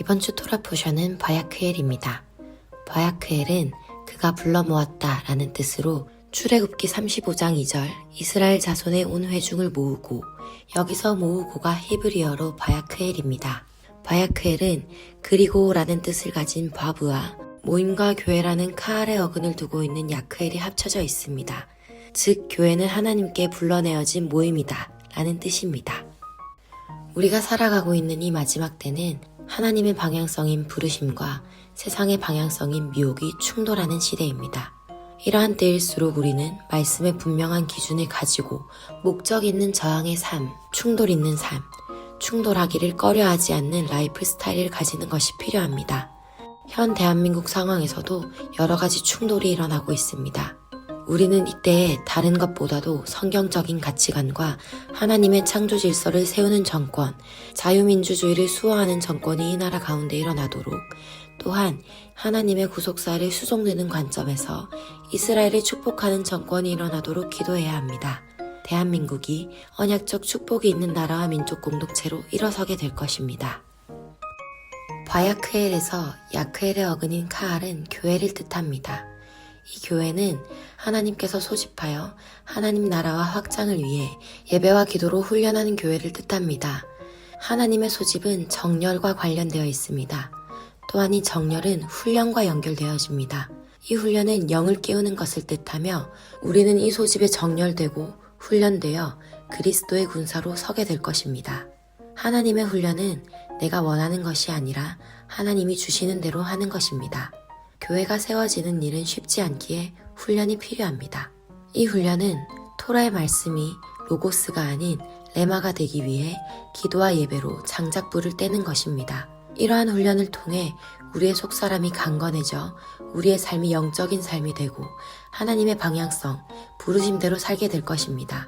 이번 주 토라 포션은 바야크엘입니다. 바야크엘은 그가 불러 모았다 라는 뜻으로 출애굽기 35장 2절 이스라엘 자손의 온 회중을 모으고 여기서 모으고가 히브리어로 바야크엘입니다. 바야크엘은 그리고라는 뜻을 가진 바브와 모임과 교회라는 카알의 어근을 두고 있는 야크엘이 합쳐져 있습니다. 즉 교회는 하나님께 불러내어진 모임이다 라는 뜻입니다. 우리가 살아가고 있는 이 마지막 때는 하나님의 방향성인 부르심과 세상의 방향성인 미혹이 충돌하는 시대입니다. 이러한 때일수록 우리는 말씀의 분명한 기준을 가지고 목적 있는 저항의 삶, 충돌 있는 삶, 충돌하기를 꺼려하지 않는 라이프 스타일을 가지는 것이 필요합니다. 현 대한민국 상황에서도 여러 가지 충돌이 일어나고 있습니다. 우리는 이때에 다른 것보다도 성경적인 가치관과 하나님의 창조 질서를 세우는 정권, 자유민주주의를 수호하는 정권이 이 나라 가운데 일어나도록 또한 하나님의 구속사를 수종되는 관점에서 이스라엘을 축복하는 정권이 일어나도록 기도해야 합니다. 대한민국이 언약적 축복이 있는 나라와 민족 공동체로 일어서게 될 것입니다. 바야크엘에서 야크엘의 어근인 카알은 교회를 뜻합니다. 이 교회는 하나님께서 소집하여 하나님 나라와 확장을 위해 예배와 기도로 훈련하는 교회를 뜻합니다. 하나님의 소집은 정열과 관련되어 있습니다. 또한 이 정열은 훈련과 연결되어집니다. 이 훈련은 영을 깨우는 것을 뜻하며 우리는 이 소집에 정열되고 훈련되어 그리스도의 군사로 서게 될 것입니다. 하나님의 훈련은 내가 원하는 것이 아니라 하나님이 주시는 대로 하는 것입니다. 교회가 세워지는 일은 쉽지 않기에 훈련이 필요합니다. 이 훈련은 토라의 말씀이 로고스가 아닌 레마가 되기 위해 기도와 예배로 장작불을 떼는 것입니다. 이러한 훈련을 통해 우리의 속사람이 강건해져 우리의 삶이 영적인 삶이 되고 하나님의 방향성, 부르심대로 살게 될 것입니다.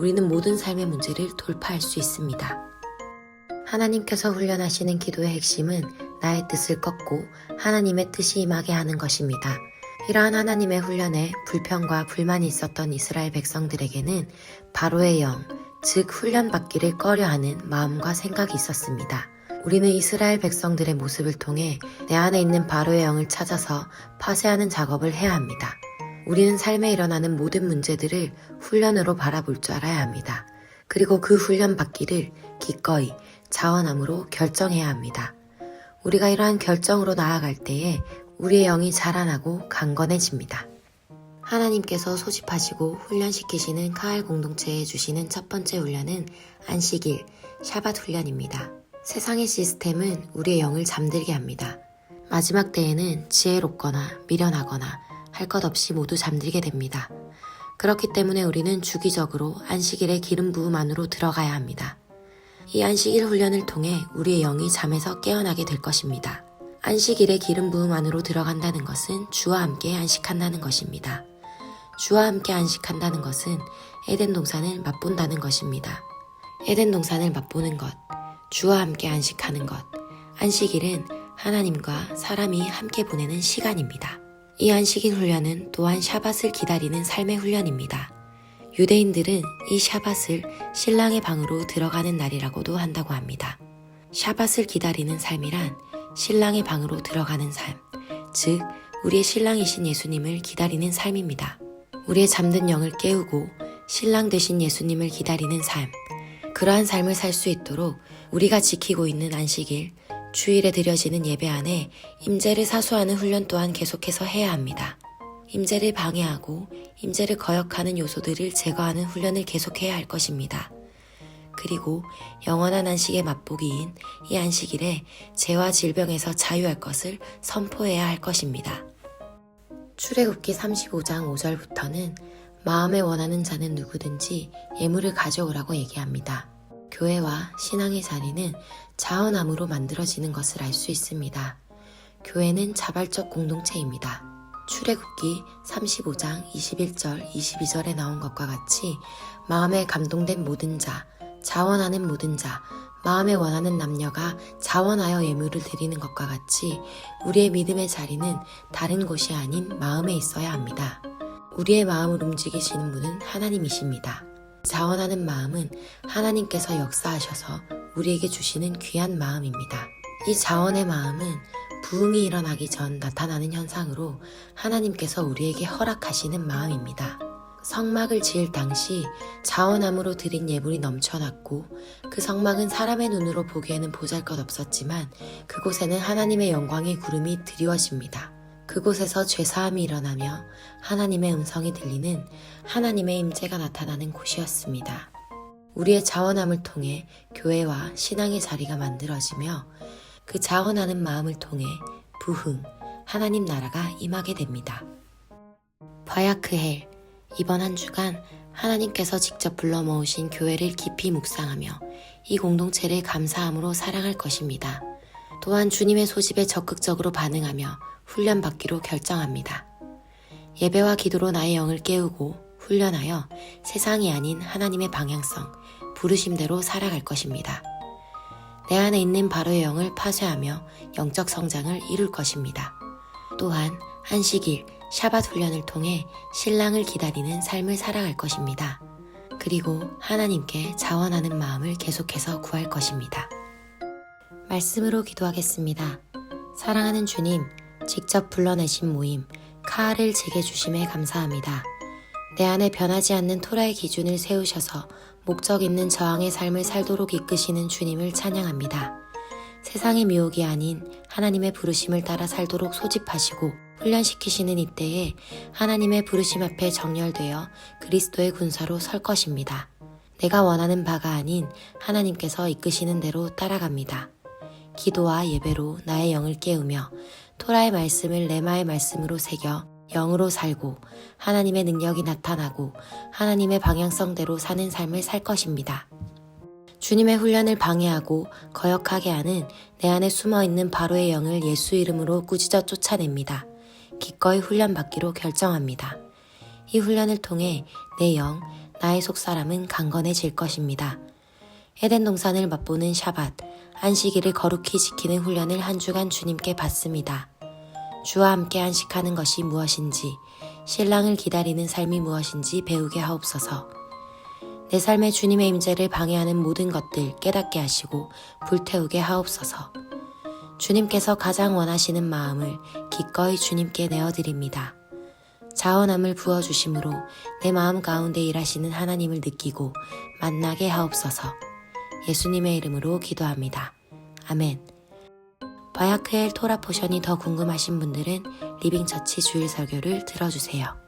우리는 모든 삶의 문제를 돌파할 수 있습니다. 하나님께서 훈련하시는 기도의 핵심은 나의 뜻을 꺾고 하나님의 뜻이 임하게 하는 것입니다. 이러한 하나님의 훈련에 불평과 불만이 있었던 이스라엘 백성들에게는 바로의 영, 즉 훈련받기를 꺼려하는 마음과 생각이 있었습니다. 우리는 이스라엘 백성들의 모습을 통해 내 안에 있는 바로의 영을 찾아서 파쇄하는 작업을 해야 합니다. 우리는 삶에 일어나는 모든 문제들을 훈련으로 바라볼 줄 알아야 합니다. 그리고 그 훈련 받기를 기꺼이 자원함으로 결정해야 합니다. 우리가 이러한 결정으로 나아갈 때에 우리의 영이 자라나고 강건해집니다. 하나님께서 소집하시고 훈련시키시는 카알 공동체에 주시는 첫 번째 훈련은 안식일, 샤밧 훈련입니다. 세상의 시스템은 우리의 영을 잠들게 합니다. 마지막 때에는 지혜롭거나 미련하거나 할 것 없이 모두 잠들게 됩니다. 그렇기 때문에 우리는 주기적으로 안식일의 기름 부음 안으로 들어가야 합니다. 이 안식일 훈련을 통해 우리의 영이 잠에서 깨어나게 될 것입니다. 안식일의 기름 부음 안으로 들어간다는 것은 주와 함께 안식한다는 것입니다. 주와 함께 안식한다는 것은 에덴 동산을 맛본다는 것입니다. 에덴 동산을 맛보는 것, 주와 함께 안식하는 것, 안식일은 하나님과 사람이 함께 보내는 시간입니다. 이 안식일 훈련은 또한 샤밧을 기다리는 삶의 훈련입니다. 유대인들은 이 샤밧을 신랑의 방으로 들어가는 날이라고도 한다고 합니다. 샤밧을 기다리는 삶이란 신랑의 방으로 들어가는 삶, 즉 우리의 신랑이신 예수님을 기다리는 삶입니다. 우리의 잠든 영을 깨우고 신랑 되신 예수님을 기다리는 삶, 그러한 삶을 살 수 있도록 우리가 지키고 있는 안식일, 주일에 드려지는 예배 안에 임재를 사수하는 훈련 또한 계속해서 해야 합니다. 임재를 방해하고 임재를 거역하는 요소들을 제거하는 훈련을 계속해야 할 것입니다. 그리고 영원한 안식의 맛보기인 이 안식일에 죄와 질병에서 자유할 것을 선포해야 할 것입니다. 출애굽기 35장 5절부터는 마음에 원하는 자는 누구든지 예물을 가져오라고 얘기합니다. 교회와 신앙의 자리는 자원함으로 만들어지는 것을 알 수 있습니다. 교회는 자발적 공동체입니다. 출애굽기 35장 21절, 22절에 나온 것과 같이 마음에 감동된 모든 자, 자원하는 모든 자, 마음에 원하는 남녀가 자원하여 예물을 드리는 것과 같이 우리의 믿음의 자리는 다른 곳이 아닌 마음에 있어야 합니다. 우리의 마음을 움직이시는 분은 하나님이십니다. 자원하는 마음은 하나님께서 역사하셔서 우리에게 주시는 귀한 마음입니다. 이 자원의 마음은 부흥이 일어나기 전 나타나는 현상으로 하나님께서 우리에게 허락하시는 마음입니다. 성막을 지을 당시 자원함으로 드린 예물이 넘쳐났고 그 성막은 사람의 눈으로 보기에는 보잘 것 없었지만 그곳에는 하나님의 영광의 구름이 드리워집니다. 그곳에서 죄사함이 일어나며 하나님의 음성이 들리는 하나님의 임재가 나타나는 곳이었습니다. 우리의 자원함을 통해 교회와 신앙의 자리가 만들어지며 그 자원하는 마음을 통해 부흥, 하나님 나라가 임하게 됩니다. 바야크헬, 이번 한 주간 하나님께서 직접 불러 모으신 교회를 깊이 묵상하며 이 공동체를 감사함으로 사랑할 것입니다. 또한 주님의 소집에 적극적으로 반응하며 훈련받기로 결정합니다. 예배와 기도로 나의 영을 깨우고 훈련하여 세상이 아닌 하나님의 방향성, 부르심대로 살아갈 것입니다. 내 안에 있는 바로의 영을 파쇄하며 영적 성장을 이룰 것입니다. 또한 한식일, 샤밧 훈련을 통해 신랑을 기다리는 삶을 살아갈 것입니다. 그리고 하나님께 자원하는 마음을 계속해서 구할 것입니다. 말씀으로 기도하겠습니다. 사랑하는 주님, 직접 불러내신 모임, 카를 제게 주심에 감사합니다. 내 안에 변하지 않는 토라의 기준을 세우셔서 목적 있는 저항의 삶을 살도록 이끄시는 주님을 찬양합니다. 세상의 미혹이 아닌 하나님의 부르심을 따라 살도록 소집하시고 훈련시키시는 이때에 하나님의 부르심 앞에 정렬되어 그리스도의 군사로 설 것입니다. 내가 원하는 바가 아닌 하나님께서 이끄시는 대로 따라갑니다. 기도와 예배로 나의 영을 깨우며 토라의 말씀을 레마의 말씀으로 새겨 영으로 살고 하나님의 능력이 나타나고 하나님의 방향성대로 사는 삶을 살 것입니다. 주님의 훈련을 방해하고 거역하게 하는 내 안에 숨어 있는 바로의 영을 예수 이름으로 꾸짖어 쫓아냅니다. 기꺼이 훈련받기로 결정합니다. 이 훈련을 통해 내 영, 나의 속사람은 강건해질 것입니다. 에덴 동산을 맛보는 샤밧, 안식일을 거룩히 지키는 훈련을 한 주간 주님께 받습니다. 주와 함께 안식하는 것이 무엇인지, 신랑을 기다리는 삶이 무엇인지 배우게 하옵소서. 내 삶에 주님의 임재를 방해하는 모든 것들 깨닫게 하시고 불태우게 하옵소서. 주님께서 가장 원하시는 마음을 기꺼이 주님께 내어드립니다. 자원함을 부어주심으로 내 마음 가운데 일하시는 하나님을 느끼고 만나게 하옵소서. 예수님의 이름으로 기도합니다. 아멘. 바야크엘 토라 포션이 더 궁금하신 분들은 리빙처치 주일 설교를 들어주세요.